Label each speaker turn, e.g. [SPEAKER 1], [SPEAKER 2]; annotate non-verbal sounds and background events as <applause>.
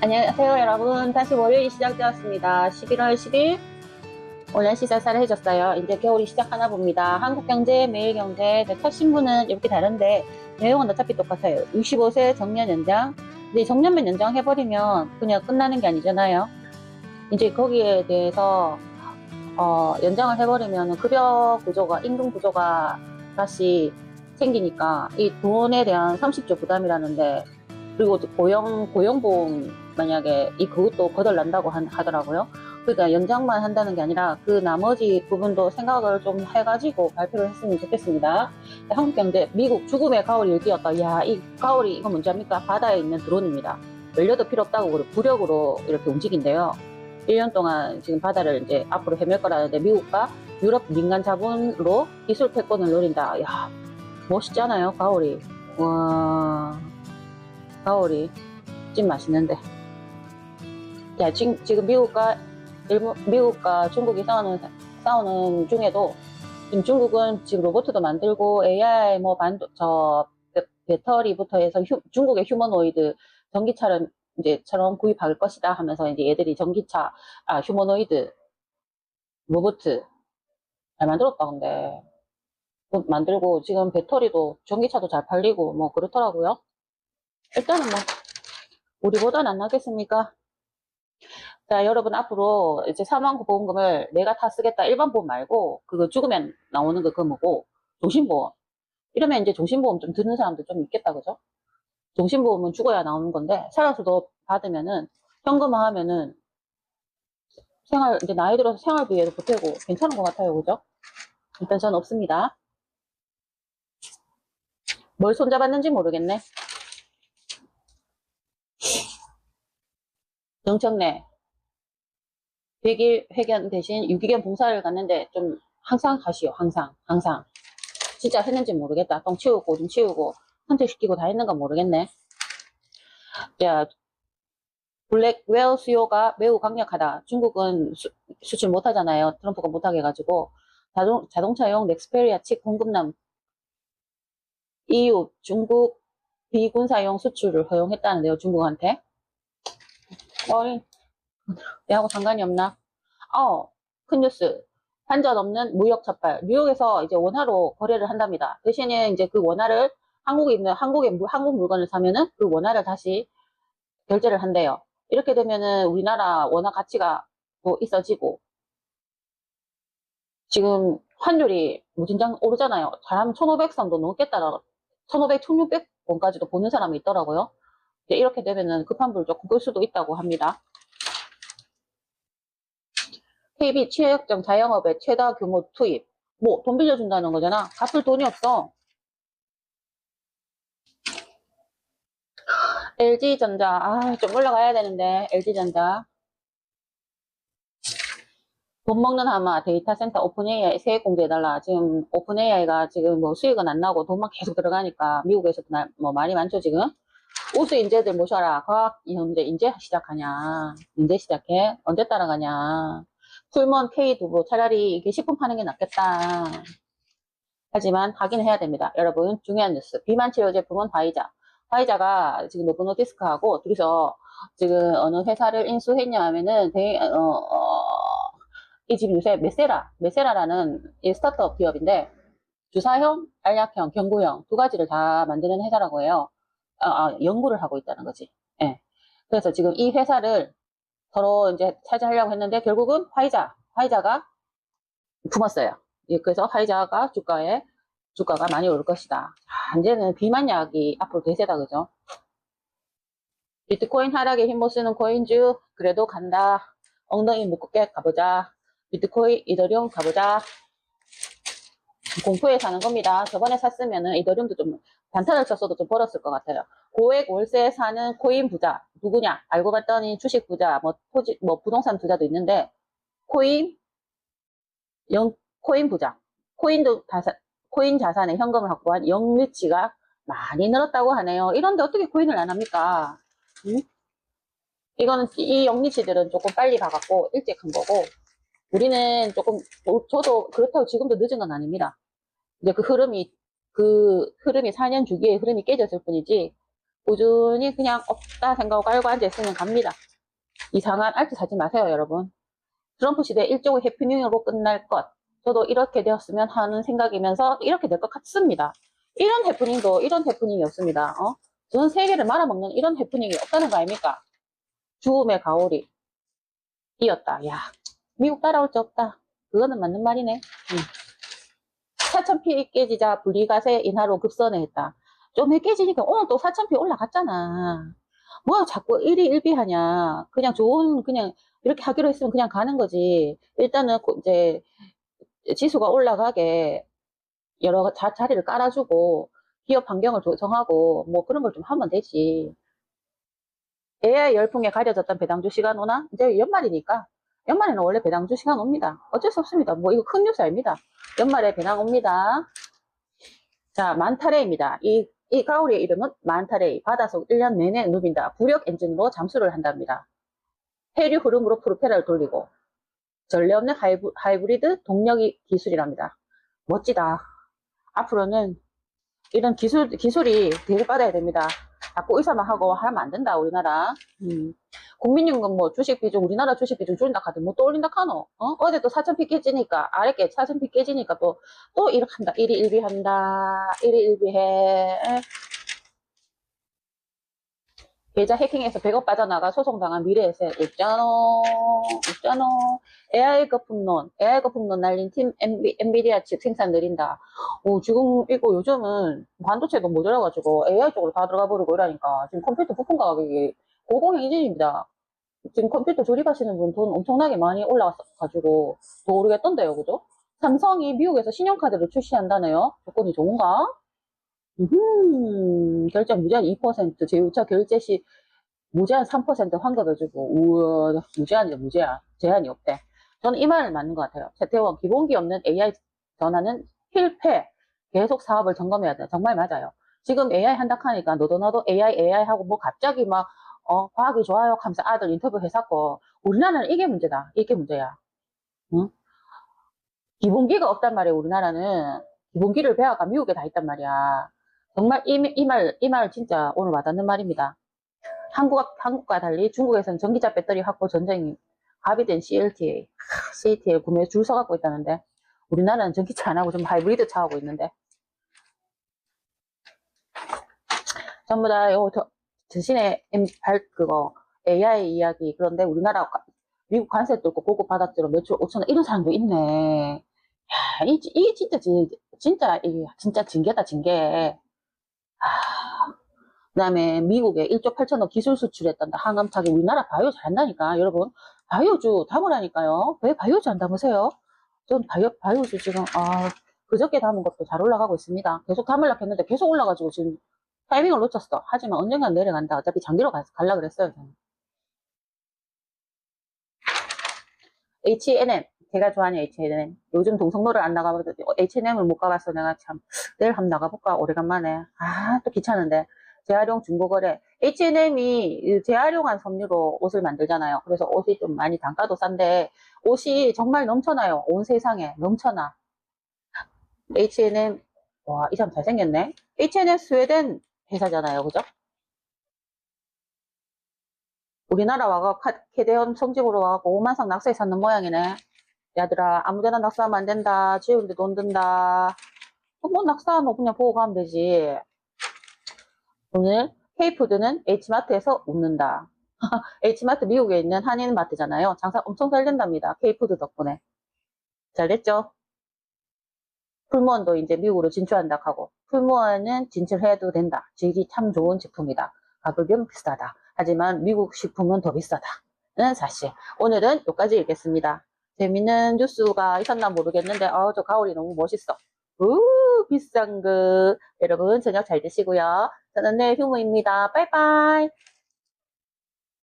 [SPEAKER 1] 안녕하세요 여러분. 다시 월요일이 시작되었습니다. 11월 10일 오늘 시사사를 해줬어요. 이제 겨울이 시작하나 봅니다. 한국경제 매일경제 네, 첫 신문은 이렇게 다른데 내용은 어차피 똑같아요. 65세 정년 연장. 근데 정년만 연장 해버리면 그냥 끝나는 게 아니잖아요. 이제 거기에 대해서 어, 연장을 해버리면 급여 구조가 임금 구조가 다시 생기니까 이 돈에 대한 30조 부담이라는데 그리고 고용 고용보험 만약에 이 그것도 거덜난다고 한- 하더라고요. 그러니까 연장만 한다는 게 아니라 그 나머지 부분도 생각을 좀 해가지고 발표를 했으면 좋겠습니다. 한국 경제 미국 죽음의 가을이 일기였다. 야, 이 가을이 이거 뭔지 압니까? 바다에 있는 드론입니다. 연료도 필요 없다고 그래 부력으로 이렇게 움직인대요. 1년 동안 지금 바다를 이제 앞으로 헤맬 거라는데 미국과 유럽 민간 자본으로 기술 패권을 노린다. 야, 멋있잖아요, 가오리. 와, 가오리. 찐 맛있는데. 야, 지금, 지금 미국과 일본, 미국과 중국이 싸우는, 싸우는 중에도 지금 중국은 지금 로봇도 만들고 AI 뭐 반도, 저, 배- 배터리부터 해서 휴- 중국의 휴머노이드 전기차를 이제처럼 구입할 것이다 하면서 이제 얘들이 전기차, 아, 휴머노이드 로봇 잘 만들었다, 근데. 그 만들고 지금 배터리도 전기차도 잘 팔리고 뭐 그렇더라고요. 일단은 뭐 우리보다는 안 나겠습니까? 자, 여러분 앞으로 이제 사망보험금을 내가 다 쓰겠다 일반 보험 말고 그거 죽으면 나오는 거 그거 뭐고 종신보험. 이러면 이제 종신보험 좀 드는 사람들 좀 있겠다, 그죠? 종신보험은 죽어야 나오는 건데 살아서도 받으면은 현금화하면은 생활 이제 나이 들어서 생활비에도 보태고 괜찮은 것 같아요, 그죠? 일단 전 없습니다. 뭘 손잡았는지 모르겠네. 정청래 100일 회견 대신 유기견 봉사를 갔는데 좀 항상 가시오 항상 항상. 진짜 했는지 모르겠다. 똥 치우고 좀 치우고 산책시키고 다 했는가 모르겠네. 자 블랙 웨어 수요가 매우 강력하다. 중국은 수, 수출 못하잖아요. 트럼프가 못하게 해가지고. 자동, 자동차용 넥스페리아 칩 공급남. EU 중국 비군사용 수출을 허용했다는데요 중국한테. 어이, 내하고 상관이 없나? 어, 큰 뉴스. 환전 없는 무역 첫발. 뉴욕에서 이제 원화로 거래를 한답니다. 대신에 이제 그 원화를 한국에 있는, 한국의, 물- 한국 물건을 사면은 그 원화를 다시 결제를 한대요. 이렇게 되면은 우리나라 원화 가치가 또 있어지고, 지금 환율이 무진장 오르잖아요. 잘하면 1,500선도 넘겠다. 1,500, 1,600원까지도 보는 사람이 있더라고요. 이렇게 되면은 급한 불 조금 끌 수도 있다고 합니다. KB 취약정 자영업에 최다 규모 투입. 뭐, 돈 빌려준다는 거잖아. 갚을 돈이 없어. LG전자. 아, 좀 올라가야 되는데, LG전자. 돈 먹는 하마 데이터 센터 오픈AI 세액 공개해달라. 지금 오픈AI가 지금 뭐 수익은 안 나고 돈만 계속 들어가니까 미국에서도 나- 뭐 많이 많죠, 지금. 우수 인재들 모셔라. 과학 인재 시작하냐. 인재 시작해. 언제 따라가냐. 풀먼 K 두부 차라리 이게 식품 파는 게 낫겠다. 하지만 하긴 해야 됩니다. 여러분 중요한 뉴스. 비만 치료 제품은 화이자. 화이자가 지금 노브노 디스크하고 둘이서 지금 어느 회사를 인수했냐 하면은 대, 어, 어, 이 지금 요새 메세라, 메세라라는 이 스타트업 기업인데 주사형, 알약형, 경구형 두 가지를 다 만드는 회사라고 해요. 아, 아, 연구를 하고 있다는 거지. 예. 그래서 지금 이 회사를 서로 이제 차지하려고 했는데 결국은 화이자, 화이자가 품었어요. 예, 그래서 화이자가 주가에 주가가 많이 오를 것이다. 아, 이제는 비만 약이 앞으로 대세다 그죠? 비트코인 하락에 힘못 쓰는 코인주 그래도 간다. 엉덩이 묶게 가보자. 비트코인, 이더리움 가보자. 공포에 사는 겁니다. 저번에 샀으면은 이더리움도 좀 단타를 쳤어도 좀 벌었을 것 같아요. 고액 월세 사는 코인 부자 누구냐? 알고 봤더니 주식 부자, 뭐 토지, 뭐 부동산 부자도 있는데 코인 영 코인 부자, 코인도 자산, 코인 자산에 현금을 확보한 영리치가 많이 늘었다고 하네요. 이런데 어떻게 코인을 안 합니까? 응? 이거는 이 영리치들은 조금 빨리 가갖고 일찍 한 거고 우리는 조금 뭐, 저도 그렇다고 지금도 늦은 건 아닙니다. 이제 그 흐름이 그 흐름이 4년 주기의 흐름이 깨졌을 뿐이지 꾸준히 그냥 없다 생각하고 깔고 앉아있으면 갑니다. 이상한 알트 사지 마세요, 여러분. 트럼프 시대 일종의 해프닝으로 끝날 것. 저도 이렇게 되었으면 하는 생각이면서 이렇게 될 것 같습니다. 이런 해프닝도 이런 해프닝이 없습니다. 어? 전 세계를 말아먹는 이런 해프닝이 없다는 거 아닙니까? 죽음의 가오리. 이었다. 야, 미국 따라올 수 없다. 그거는 맞는 말이네. 응. 4,000피 깨지자 분리가세 인하로 급선회 했다. 좀 깨지니까 오늘 또 4,000피 올라갔잖아. 뭐야 자꾸 1위 1비 하냐. 그냥 좋은 그냥 이렇게 하기로 했으면 그냥 가는 거지. 일단은 고- 이제 지수가 올라가게 여러 자, 자리를 깔아주고 기업 환경을 조성하고 뭐 그런 걸 좀 하면 되지. AI 열풍에 가려졌던 배당주 시간 오나? 이제 연말이니까. 연말에는 원래 배당주 시간 옵니다. 어쩔 수 없습니다. 뭐 이거 큰 뉴스 아닙니다. 연말에 배당 옵니다. 자, 만타레입니다. 이, 이 가오리의 이름은 만타레이. 바닷속 1년 내내 누빈다. 부력 엔진으로 잠수를 한답니다. 해류 흐름으로 프로펠러를 돌리고 전례 없는 하이브, 하이브리드 동력이 기술이랍니다. 멋지다. 앞으로는 이런 기술, 기술이 대우받아야 됩니다. 자꾸 의사만 하고 하면 안 된다, 우리나라. 음. 국민연금 뭐 주식 비중, 우리나라 주식 비중 줄인다 카드 뭐 또 올린다 카노? 어? 어제 또 4,000피 깨지니까, 아래께 4,000피 깨지니까 또, 또 이렇게 한다. 1위 1비 한다. 1위 1비 해. 계좌 해킹해서 100억 빠져나가 소송당한 미래에세 웃자노 웃자노 AI 거품론 AI 거품론 날린 팀 엔비, 엔비디아 칩 생산 느린다 오, 지금 이거 요즘은 반도체도 모자라가지고 AI 쪽으로 다 들어가 버리고 이러니까 지금 컴퓨터 부품 가격이 고공행진입니다 지금 컴퓨터 조립하시는 분 돈 엄청나게 많이 올라가지고 더 오르겠던데요 그죠? 삼성이 미국에서 신용카드를 출시한다네요 조건이 좋은가? 음, 결정 무제한 2%, 제2차 결제 시 무제한 3% 환급해주고, 우와, 무제한이죠, 무제한. 제한이 없대. 저는 이 말은 맞는 것 같아요. 재태원, 기본기 없는 AI 전화는 필패. 계속 사업을 점검해야 돼. 정말 맞아요. 지금 AI 한다 하니까 너도 나도 AI, AI 하고 뭐 갑자기 막, 어, 과학이 좋아요. 하면서 아들 인터뷰 했었고, 우리나라는 이게 문제다. 이게 문제야. 응? 기본기가 없단 말이에요, 우리나라는. 기본기를 배워가 미국에 다 있단 말이야. 정말 이, 이 말, 이 말 진짜 오늘 와닿는 말입니다. 한국, 한국과 달리 중국에서는 전기차 배터리 확보 전쟁이 합의된 CLTA, CATL 구매 줄 서갖고 있다는데, 우리나라는 전기차 안 하고 좀 하이브리드 차 하고 있는데, 전부 다 요, 저, 대신에 발, 그거, AI 이야기, 그런데 우리나라, 가- 미국 관세 뚫고 고급 바닥지로 매출 5천원 이런 사람도 있네. 야, 이, 이 진짜, 진- 진짜, 이 진짜 징계다, 징계. 그 다음에 미국에 1조 8천억 기술 수출했단다. 항암차기 우리나라 바이오 잘한다니까. 여러분, 바이오주 담으라니까요. 왜 바이오주 안 담으세요? 전 바이오, 바이오주 지금, 아, 그저께 담은 것도 잘 올라가고 있습니다. 계속 담으려고 했는데 계속 올라가지고 지금 타이밍을 놓쳤어. 하지만 언젠간 내려간다. 어차피 장기로 가, 갈라 그랬어요. 저는. H&M. 제가 좋아하는 H&M. 요즘 동성로를 안 나가거든요. H&M을 못 가봐서 내가 참, 내일 한번 나가볼까? 오래간만에. 아, 또 귀찮은데. 재활용 중고거래. H&M이 재활용한 섬유로 옷을 만들잖아요. 그래서 옷이 좀 많이 단가도 싼데, 옷이 정말 넘쳐나요. 온 세상에. 넘쳐나. H&M, 와, 이 사람 잘생겼네. H&M 스웨덴 회사잖아요. 그죠? 우리나라 와가 캐대원 성집으로 와갖고 5만상 낙서에 샀는 모양이네. 야들아, 아무데나 낙서하면 안 된다. 지우는데 돈 든다. 뭐 낙서하면 그냥 보고 가면 되지. 오늘 K푸드는 H마트에서 웃는다. <laughs> H마트 미국에 있는 한인마트잖아요. 장사 엄청 잘 된답니다. K푸드 덕분에. 잘 됐죠? 풀무원도 이제 미국으로 진출한다 하고 풀무원은 진출해도 된다. 질이 참 좋은 제품이다. 가격은 비싸다. 하지만 미국 식품은 더 비싸다 는 사실. 오늘은 여기까지 읽겠습니다. 재밌는 뉴스가 있었나 모르겠는데 아, 저 가오리 너무 멋있어. 우 비싼 거. 여러분 저녁 잘 드시고요. 저는 내일 휴무입니다. 빠이빠이.